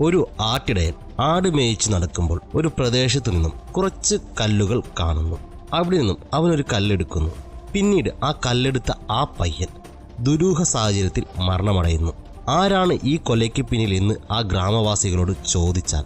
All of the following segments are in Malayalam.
ഒരു ആട്ടിടയൻ ആട് മേയിച്ച് നടക്കുമ്പോൾ ഒരു പ്രദേശത്തു നിന്നും കുറച്ച് കല്ലുകൾ കാണുന്നു. അവിടെ നിന്നും അവനൊരു കല്ലെടുക്കുന്നു. പിന്നീട് ആ കല്ലെടുത്ത ആ പയ്യൻ ദുരൂഹ സാഹചര്യത്തിൽ മരണമടയുന്നു. ആരാണ് ഈ കൊലയ്ക്ക് പിന്നിൽ എന്ന് ആ ഗ്രാമവാസികളോട് ചോദിച്ചാൽ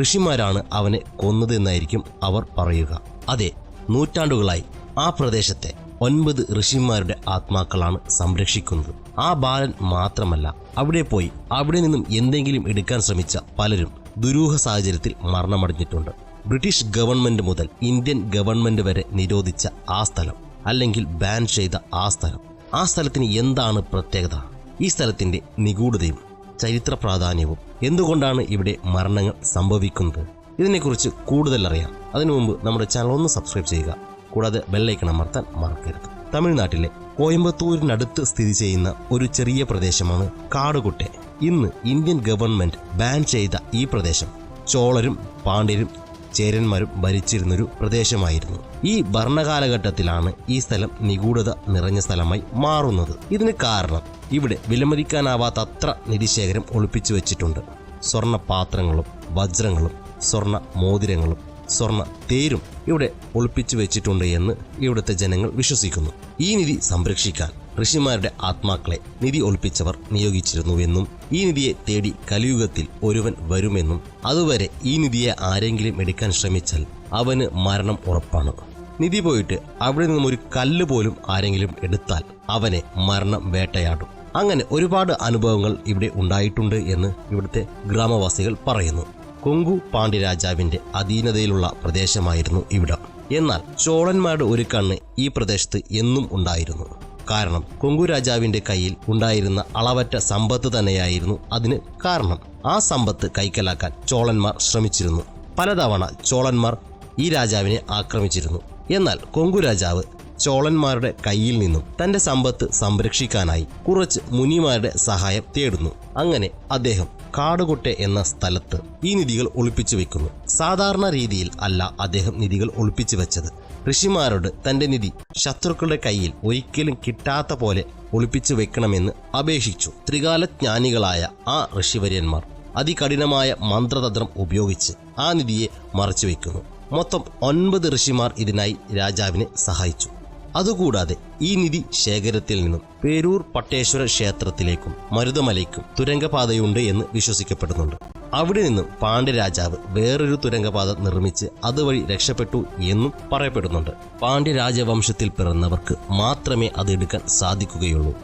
ഋഷിമാരാണ് അവനെ കൊന്നതെന്നായിരിക്കും അവർ പറയുക. അതെ നൂറ്റാണ്ടുകളായി ആ പ്രദേശത്തെ ഒൻപത് ഋഷിമാരുടെ ആത്മാക്കളാണ് സംരക്ഷിക്കുന്നത്. ആ ബാലൻ മാത്രമല്ല അവിടെ പോയി അവിടെ നിന്നും എന്തെങ്കിലും എടുക്കാൻ ശ്രമിച്ച പലരും ദുരൂഹ സാഹചര്യത്തിൽ മരണമടഞ്ഞിട്ടുണ്ട്. ബ്രിട്ടീഷ് ഗവൺമെന്റ് മുതൽ ഇന്ത്യൻ ഗവൺമെന്റ് വരെ നിരോധിച്ച ആ സ്ഥലം അല്ലെങ്കിൽ ബാൻ ചെയ്ത ആ സ്ഥലം ആ സ്ഥലത്തിന് എന്താണ് പ്രത്യേകത? ഈ സ്ഥലത്തിന്റെ നിഗൂഢതയും ചരിത്ര പ്രാധാന്യവും എന്തുകൊണ്ടാണ് ഇവിടെ മരണങ്ങൾ സംഭവിക്കുന്നത്? ഇതിനെക്കുറിച്ച് കൂടുതൽ അറിയാം അതിനു മുമ്പ് നമ്മുടെ ചാനൽ ഒന്ന് സബ്സ്ക്രൈബ് ചെയ്യുക. കൂടാതെ ബെല്ലൈക്കൺ അമർത്താൻ മറക്കരുത്. തമിഴ്നാട്ടിലെ കോയമ്പത്തൂരിനടുത്ത് സ്ഥിതി ചെയ്യുന്ന ഒരു ചെറിയ പ്രദേശമാണ് കാടുകുട്ടെ. ഇന്ന് ഇന്ത്യൻ ഗവൺമെന്റ് ബാൻ ചെയ്ത ഈ പ്രദേശം ചോളരും പാണ്ഡ്യരും ചേരന്മാരും ഭരിച്ചിരുന്നൊരു പ്രദേശമായിരുന്നു. ഈ ഭരണകാലഘട്ടത്തിലാണ് ഈ സ്ഥലം നിഗൂഢത നിറഞ്ഞ സ്ഥലമായി മാറുന്നത്. ഇതിന് കാരണം ഇവിടെ വിലമതിക്കാനാവാത്തത്ര നിധിശേഖരം ഒളിപ്പിച്ചു വെച്ചിട്ടുണ്ട്. സ്വർണ പാത്രങ്ങളും വജ്രങ്ങളും സ്വർണ മോതിരങ്ങളും സ്വർണ തേരും ഇവിടെ ഒളിപ്പിച്ചു വെച്ചിട്ടുണ്ട് എന്ന് ഇവിടുത്തെ ജനങ്ങൾ വിശ്വസിക്കുന്നു. ഈ നിധി സംരക്ഷിക്കാൻ ഋഷിമാരുടെ ആത്മാക്കളെ നിധി ഒളിപ്പിച്ചവർ നിയോഗിച്ചിരുന്നുവെന്നും ഈ നിധിയെ തേടി കലിയുഗത്തിൽ ഒരുവൻ വരുമെന്നും അതുവരെ ഈ നിധിയെ ആരെങ്കിലും എടുക്കാൻ ശ്രമിച്ചാൽ അവന് മരണം ഉറപ്പാണ്. നിധി പോയിട്ട് അവിടെ നിന്നും ഒരു കല്ല് പോലും ആരെങ്കിലും എടുത്താൽ അവനെ മരണം വേട്ടയാടും. അങ്ങനെ ഒരുപാട് അനുഭവങ്ങൾ ഇവിടെ ഉണ്ടായിട്ടുണ്ട് എന്ന് ഇവിടുത്തെ ഗ്രാമവാസികൾ പറയുന്നു. കൊങ്കു പാണ്ഡ്യരാജാവിന്റെ അധീനതയിലുള്ള പ്രദേശമായിരുന്നു ഇവിടം. എന്നാൽ ചോളന്മാരുടെ ഒരു കണ്ണ് ഈ പ്രദേശത്ത് എന്നും ഉണ്ടായിരുന്നു. കാരണം കൊങ്കു രാജാവിന്റെ കയ്യിൽ ഉണ്ടായിരുന്ന അളവറ്റ സമ്പത്ത് തന്നെയായിരുന്നു അതിന് കാരണം. ആ സമ്പത്ത് കൈക്കലാക്കാൻ ചോളന്മാർ ശ്രമിച്ചിരുന്നു. പലതവണ ചോളന്മാർ ഈ രാജാവിനെ ആക്രമിച്ചിരുന്നു. എന്നാൽ കൊങ്കു രാജാവ് ചോളന്മാരുടെ കയ്യിൽ നിന്നും തന്റെ സമ്പത്ത് സംരക്ഷിക്കാനായി കുറച്ച് മുനിമാരുടെ സഹായം തേടുന്നു. അങ്ങനെ അദ്ദേഹം കാടുകൊട്ടെ എന്ന സ്ഥലത്ത് ഈ നിധികൾ ഒളിപ്പിച്ചു വെക്കുന്നു. സാധാരണ രീതിയിൽ അല്ല അദ്ദേഹം നിധികൾ ഒളിപ്പിച്ചു വെച്ചത്. ഋഷിമാരോട് തന്റെ നിധി ശത്രുക്കളുടെ കയ്യിൽ ഒരിക്കലും കിട്ടാത്ത പോലെ ഒളിപ്പിച്ചു വെക്കണമെന്ന് അപേക്ഷിച്ചു. ത്രികാലജ്ഞാനികളായ ആ ഋഷിവര്യന്മാർ അതികഠിനമായ മന്ത്രതന്ത്രം ഉപയോഗിച്ച് ആ നിധിയെ മറച്ചു വെക്കുന്നു. മൊത്തം ഒൻപത് ഋഷിമാർ ഇതിനായി രാജാവിനെ സഹായിച്ചു. അതുകൂടാതെ ഈ നിധി ശേഖരത്തിൽ നിന്നും പേരൂർ പട്ടേശ്വര ക്ഷേത്രത്തിലേക്കും മരുതമലയ്ക്കും തുരങ്കപാതയുണ്ട് എന്ന് വിശ്വസിക്കപ്പെടുന്നുണ്ട്. അവിടെ നിന്നും പാണ്ഡ്യരാജാവ് വേറൊരു തുരങ്കപാത നിർമ്മിച്ച് അതുവഴി രക്ഷപ്പെട്ടു എന്നും പറയപ്പെടുന്നുണ്ട്. പാണ്ഡ്യരാജവംശത്തിൽ പിറന്നവർക്ക് മാത്രമേ അത് എടുക്കാൻ സാധിക്കുകയുള്ളൂ.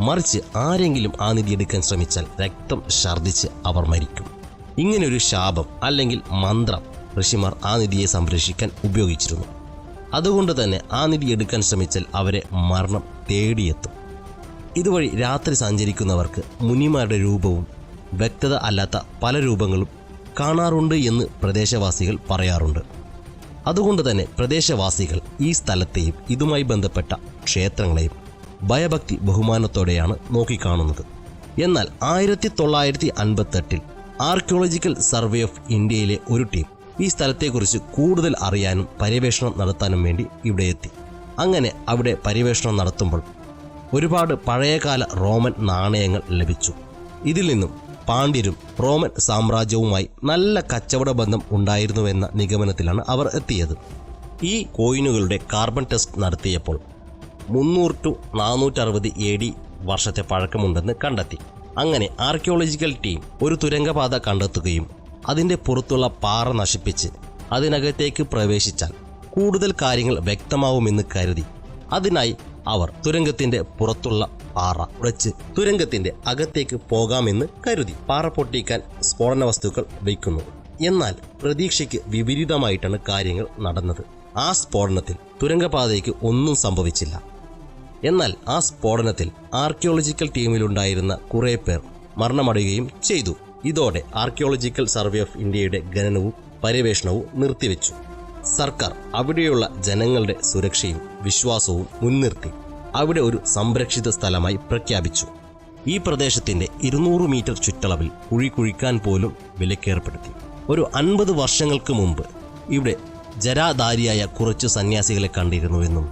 മറിച്ച് ആരെങ്കിലും ആ നിധി എടുക്കാൻ ശ്രമിച്ചാൽ രക്തം ഛർദ്ദിച്ച് അവർ മരിക്കും. ഇങ്ങനൊരു ശാപം അല്ലെങ്കിൽ മന്ത്രം ഋഷിമാർ ആ നിധിയെ സംരക്ഷിക്കാൻ ഉപയോഗിച്ചിരുന്നു. അതുകൊണ്ട് തന്നെ ആ നിധി എടുക്കാൻ ശ്രമിച്ചാൽ അവരെ മരണം തേടിയെത്തും. ഇതുവഴി രാത്രി സഞ്ചരിക്കുന്നവർക്ക് മുനിമാരുടെ രൂപവും വ്യക്തത അല്ലാത്ത പല രൂപങ്ങളും കാണാറുണ്ട് എന്ന് പ്രദേശവാസികൾ പറയാറുണ്ട്. അതുകൊണ്ട് തന്നെ പ്രദേശവാസികൾ ഈ സ്ഥലത്തെയും ഇതുമായി ബന്ധപ്പെട്ട ക്ഷേത്രങ്ങളെയും ഭയഭക്തി ബഹുമാനത്തോടെയാണ് നോക്കിക്കാണുന്നത്. എന്നാൽ ആയിരത്തി തൊള്ളായിരത്തി അൻപത്തെട്ടിൽ ആർക്കിയോളജിക്കൽ സർവേ ഓഫ് ഇന്ത്യയിലെ ഒരു ടീം ഈ സ്ഥലത്തെക്കുറിച്ച് കൂടുതൽ അറിയാനും പര്യവേഷണം നടത്താനും വേണ്ടി ഇവിടെ എത്തി. അങ്ങനെ അവിടെ പര്യവേഷണം നടത്തുമ്പോൾ ഒരുപാട് പഴയകാല റോമൻ നാണയങ്ങൾ ലഭിച്ചു. ഇതിൽ നിന്നും പാണ്ഡ്യരും റോമൻ സാമ്രാജ്യവുമായി നല്ല കച്ചവട ബന്ധം ഉണ്ടായിരുന്നുവെന്ന നിഗമനത്തിലാണ് അവർ എത്തിയത്. ഈ കോയിനുകളുടെ കാർബൺ ടെസ്റ്റ് നടത്തിയപ്പോൾ മുന്നൂറ് ടു നാനൂറ്ററുപത് എ ഡി വർഷത്തെ പഴക്കമുണ്ടെന്ന് കണ്ടെത്തി. അങ്ങനെ ആർക്കിയോളജിക്കൽ ടീം ഒരു തുരങ്കപാത കണ്ടെത്തുകയും അതിന്റെ പുറത്തുള്ള പാറ നശിപ്പിച്ച് അതിനകത്തേക്ക് പ്രവേശിച്ചാൽ കൂടുതൽ കാര്യങ്ങൾ വ്യക്തമാവുമെന്ന് കരുതി. അതിനായി അവർ തുരങ്കത്തിന്റെ പുറത്തുള്ള പാറ ഉടച്ച് തുരങ്കത്തിന്റെ അകത്തേക്ക് പോകാമെന്ന് കരുതി. പാറ പൊട്ടിക്കാൻ സ്ഫോടന വസ്തുക്കൾ വയ്ക്കുന്നു. എന്നാൽ പ്രതീക്ഷയ്ക്ക് വിപരീതമായിട്ടാണ് കാര്യങ്ങൾ നടന്നത്. ആ സ്ഫോടനത്തിൽ തുരങ്കപാതയ്ക്ക് ഒന്നും സംഭവിച്ചില്ല. എന്നാൽ ആ സ്ഫോടനത്തിൽ ആർക്കിയോളജിക്കൽ ടീമിലുണ്ടായിരുന്ന കുറേ പേർ മരണമടയുകയും ചെയ്തു. ഇതോടെ ആർക്കിയോളജിക്കൽ സർവേ ഓഫ് ഇന്ത്യയുടെ ഖനനവും പര്യവേഷണവും നിർത്തിവെച്ചു. സർക്കാർ അവിടെയുള്ള ജനങ്ങളുടെ സുരക്ഷയും വിശ്വാസവും മുൻനിർത്തി അവിടെ ഒരു സംരക്ഷിത സ്ഥലമായി പ്രഖ്യാപിച്ചു. ഈ പ്രദേശത്തിന്റെ ഇരുന്നൂറ് മീറ്റർ ചുറ്റളവിൽ കുഴി കുഴിക്കാൻ പോലും വിലക്കേർപ്പെടുത്തി. ഒരു അൻപത് വർഷങ്ങൾക്ക് മുമ്പ് ഇവിടെ ജരാധാരിയായ കുറച്ച് സന്യാസികളെ കണ്ടിരുന്നുവെന്നും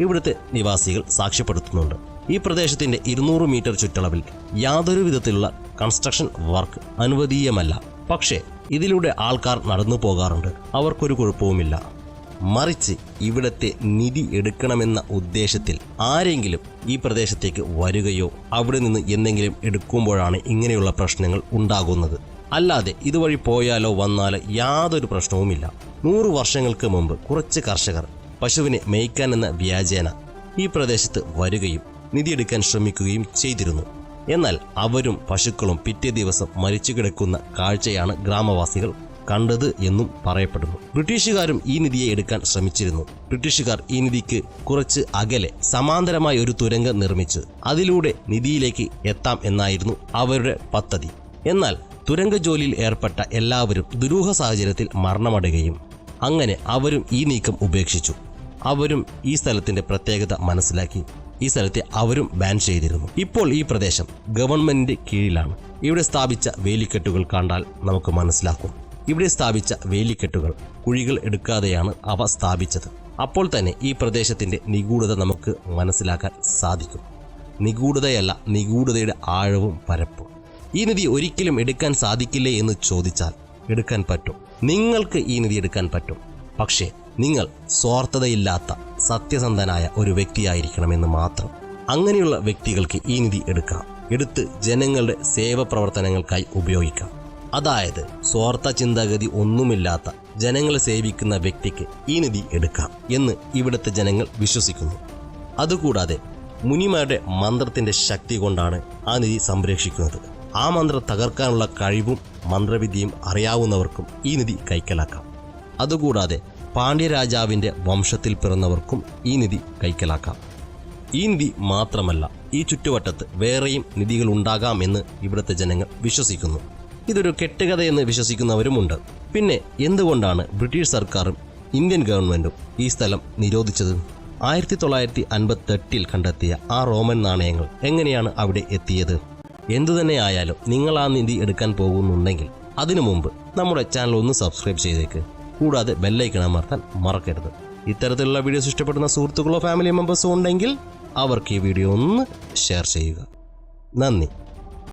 ഇവിടുത്തെ നിവാസികൾ സാക്ഷ്യപ്പെടുത്തുന്നുണ്ട്. ഈ പ്രദേശത്തിന്റെ ഇരുന്നൂറ് മീറ്റർ ചുറ്റളവിൽ യാതൊരു വിധത്തിലുള്ള കൺസ്ട്രക്ഷൻ വർക്ക് അനുവദീയമല്ല. പക്ഷേ ഇതിലൂടെ ആൾക്കാർ നടന്നു പോകാറുണ്ട്. അവർക്കൊരു കുഴപ്പവുമില്ല. മറിച്ച് ഇവിടത്തെ നിധി എടുക്കണമെന്ന ഉദ്ദേശത്തിൽ ആരെങ്കിലും ഈ പ്രദേശത്തേക്ക് വരികയോ അവിടെ നിന്ന് എന്തെങ്കിലും എടുക്കുമ്പോഴാണ് ഇങ്ങനെയുള്ള പ്രശ്നങ്ങൾ ഉണ്ടാകുന്നത്. അല്ലാതെ ഇതുവഴി പോയാലോ വന്നാലോ യാതൊരു പ്രശ്നവുമില്ല. നൂറു വർഷങ്ങൾക്ക് മുമ്പ് കുറച്ച് കർഷകർ പശുവിനെ മേയ്ക്കാൻ എന്ന വ്യാജേന ഈ പ്രദേശത്ത് വരികയും നിധിയെടുക്കാൻ ശ്രമിക്കുകയും ചെയ്തിരുന്നു. എന്നാൽ അവരും പശുക്കളും പിറ്റേ ദിവസം മരിച്ചു കിടക്കുന്ന കാഴ്ചയാണ് ഗ്രാമവാസികൾ കണ്ടത് എന്നും പറയപ്പെടുന്നു. ബ്രിട്ടീഷുകാരും ഈ നിധിയെ എടുക്കാൻ ശ്രമിച്ചിരുന്നു. ബ്രിട്ടീഷുകാർ ഈ നിധിക്ക് കുറച്ച് അകലെ സമാന്തരമായ ഒരു തുരങ്കം നിർമ്മിച്ച്. അതിലൂടെ നിധിയിലേക്ക് എത്താം എന്നായിരുന്നു അവരുടെ പദ്ധതി. എന്നാൽ തുരങ്ക ജോലിയിൽ ഏർപ്പെട്ട എല്ലാവരും ദുരൂഹ സാഹചര്യത്തിൽ മരണമടയുകയും അങ്ങനെ അവരും ഈ നീക്കം ഉപേക്ഷിച്ചു. അവരും ഈ സ്ഥലത്തിന്റെ പ്രത്യേകത മനസ്സിലാക്കി. ഈ സ്ഥലത്തെ അവരും ബാൻ ചെയ്തിരുന്നു. ഇപ്പോൾ ഈ പ്രദേശം ഗവൺമെന്റിന്റെ കീഴിലാണ്. ഇവിടെ സ്ഥാപിച്ച വേലിക്കെട്ടുകൾ കണ്ടാൽ നമുക്ക് മനസ്സിലാക്കും. ഇവിടെ സ്ഥാപിച്ച വേലിക്കെട്ടുകൾ കുഴികൾ എടുക്കാതെയാണ് അവ സ്ഥാപിച്ചത്. അപ്പോൾ തന്നെ ഈ പ്രദേശത്തിന്റെ നിഗൂഢത നമുക്ക് മനസ്സിലാക്കാൻ സാധിക്കും. നിഗൂഢതയല്ല നിഗൂഢതയുടെ ആഴവും പരപ്പും. ഈ നിധി ഒരിക്കലും എടുക്കാൻ സാധിക്കില്ലേ എന്ന് ചോദിച്ചാൽ എടുക്കാൻ പറ്റും. നിങ്ങൾക്ക് ഈ നിധി എടുക്കാൻ പറ്റും. പക്ഷേ നിങ്ങൾ സ്വാർത്ഥതയില്ലാത്ത സത്യസന്ധനായ ഒരു വ്യക്തിയായിരിക്കണമെന്ന് മാത്രം. അങ്ങനെയുള്ള വ്യക്തികൾക്ക് ഈ നിധി എടുക്കാം. എടുത്ത് ജനങ്ങളുടെ സേവ പ്രവർത്തനങ്ങൾക്കായി ഉപയോഗിക്കാം. അതായത് സ്വാർത്ഥ ചിന്താഗതി ഒന്നുമില്ലാത്ത ജനങ്ങളെ സേവിക്കുന്ന വ്യക്തിക്ക് ഈ നിധി എടുക്കാം എന്ന് ഇവിടുത്തെ ജനങ്ങൾ വിശ്വസിക്കുന്നു. അതുകൂടാതെ മുനിമാരുടെ മന്ത്രത്തിന്റെ ശക്തി കൊണ്ടാണ് ആ നിധി സംരക്ഷിക്കുന്നത്. ആ മന്ത്രം തകർക്കാനുള്ള കഴിവും മന്ത്രവിദ്യയും അറിയാവുന്നവർക്കും ഈ നിധി കൈക്കലാക്കാം. അതുകൂടാതെ പാണ്ഡ്യരാജാവിന്റെ വംശത്തിൽ പിറന്നവർക്കും ഈ നിധി കൈക്കലാക്കാം. ഈ നിധി മാത്രമല്ല ഈ ചുറ്റുവട്ടത്ത് വേറെയും നിധികൾ ഉണ്ടാകാമെന്ന് ഇവിടുത്തെ ജനങ്ങൾ വിശ്വസിക്കുന്നു. ഇതൊരു കെട്ടുകഥയെന്ന് വിശ്വസിക്കുന്നവരുമുണ്ട്. പിന്നെ എന്തുകൊണ്ടാണ് ബ്രിട്ടീഷ് സർക്കാരും ഇന്ത്യൻ ഗവൺമെന്റും ഈ സ്ഥലം നിരോധിച്ചത്? ആയിരത്തി തൊള്ളായിരത്തി അൻപത്തെട്ടിൽ കണ്ടെത്തിയ ആ റോമൻ നാണയങ്ങൾ എങ്ങനെയാണ് അവിടെ എത്തിയത്? എന്തുതന്നെ ആയാലും നിങ്ങൾ ആ നിധി എടുക്കാൻ പോകുന്നുണ്ടെങ്കിൽ അതിനു മുമ്പ് നമ്മുടെ ചാനൽ ഒന്ന് സബ്സ്ക്രൈബ് ചെയ്തേക്ക്. കൂടാതെ ബെല്ലൈക്കൺ അമർത്താൻ മറക്കരുത്. ഇത്തരത്തിലുള്ള വീഡിയോസ് ഇഷ്ടപ്പെടുന്ന സുഹൃത്തുക്കളോ ഫാമിലി മെമ്പേഴ്സോ ഉണ്ടെങ്കിൽ അവർക്ക് ഈ വീഡിയോ ഒന്ന് ഷെയർ ചെയ്യുക. നന്ദി.